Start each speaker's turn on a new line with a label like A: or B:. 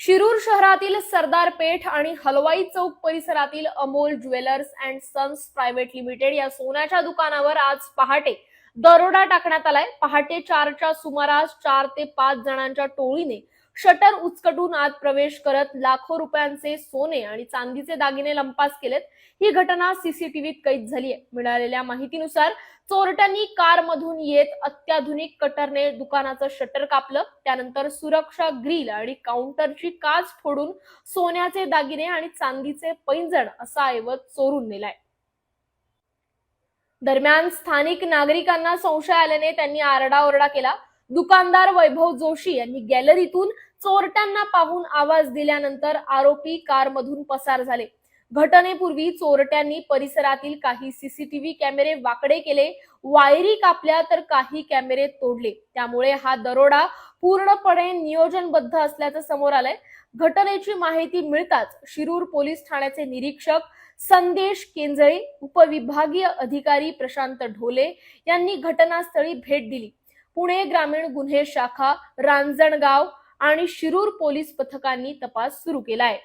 A: शिरूर शहरातील सरदार पेठ आणि हलवाई चौक परिसरातील Amol jewellers and sons private limited या सोन्याच्या दुकानावर आज पहाटे दरोडा टाकण्यात आलाय. पहाटे चारच्या सुमारास चार ते पाच जणांच्या टोळीने शटर उचकटून आत प्रवेश करत लाखो रुपयांचे सोने आणि चांदीचे दागिने लंपास केलेत. ही घटना सीसीटीव्हीत कैद झाली आहे मिळालेल्या माहितीनुसार चोरट्यांनी कार मधून येत अत्याधुनिक कटरने दुकानाचं शटर कापलं. त्यानंतर सुरक्षा ग्रिल आणि काउंटरची काच फोडून सोन्याचे दागिने आणि चांदीचे पैंजण असा ऐवज चोरून नेलाय. दरम्यान स्थानिक नागरिकांना संशय आल्याने त्यांनी आरडाओरडा केला. दुकानदार वैभव जोशी यांनी गॅलरीतून चोरट्यांना पाहून आवाज दिल्यानंतर आरोपी कारमधून पसार झाले. घटनेपूर्वी चोरट्यांनी परिसरातील काही सीसीटीव्ही कॅमेरे वाकडे केले वायरी कापल्या तर काही कॅमेरे तोडले. त्यामुळे हा दरोडा पूर्णपणे नियोजनबद्ध असल्याचं समोर आलंय. घटनेची माहिती मिळताच शिरूर पोलीस ठाण्याचे निरीक्षक संदेश केंजळे उपविभागीय अधिकारी प्रशांत ढोले यांनी घटनास्थळी भेट दिली. पुणे ग्रामीण गुन्हे शाखा रांजणगाव आणि शिरूर पोलीस पथकांनी तपास सुरू केलाय.